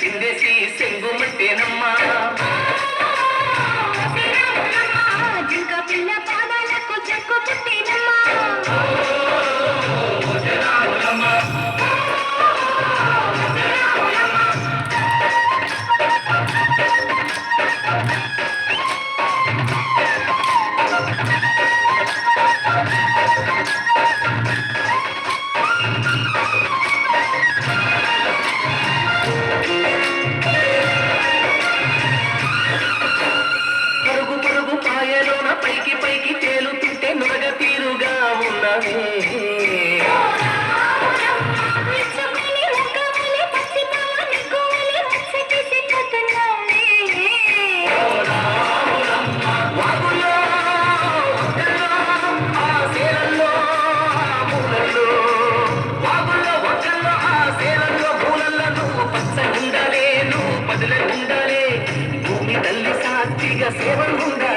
சிந்திச்சு పరుగు పరుగు పాయలోన పైకి పైకి తేలుతుంటే నురగ తీరుగా ఉన్నది.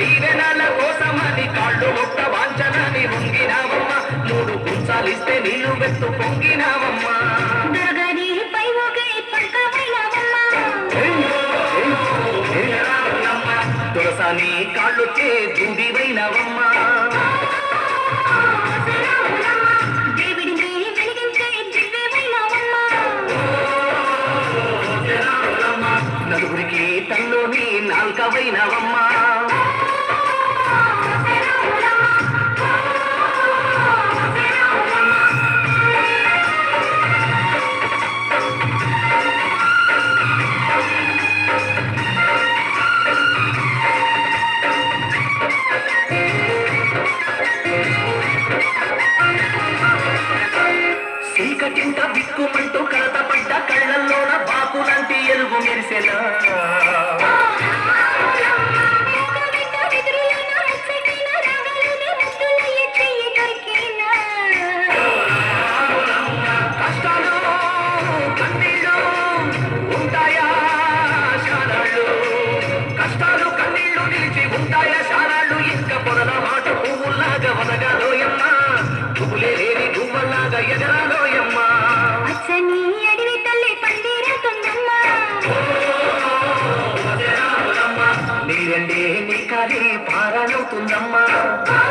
దీవెనల కోసమని కాళ్ళు ముట్ట వాంచనని వంగినావమ్మ. మూడు కుంచాలిస్తే నీళ్ళు వెత్తు పొంగినావమ్మా. దొరగారి పై ఒగై పడకవైనవమ్మా దొరసాని కాళ్ళొచ్చే దివ్యమైనవమ్మా. నలుగురికి తల్లోని నాల్కవైనవమ్మా. నిలిచి ఉంటాయా శానాళ్ళు ఇంకా పొదల మాట పువ్వుల్లాగా వదగాలోయమ్మ. పువ్వులే లేని గువ్వల్లాగా ఎగరాలోయమ్మ నీరండే నీ కాలి పారాలవుతుందమ్మా కుయలలా సందడే సన్నాయి మేళాలమ్మా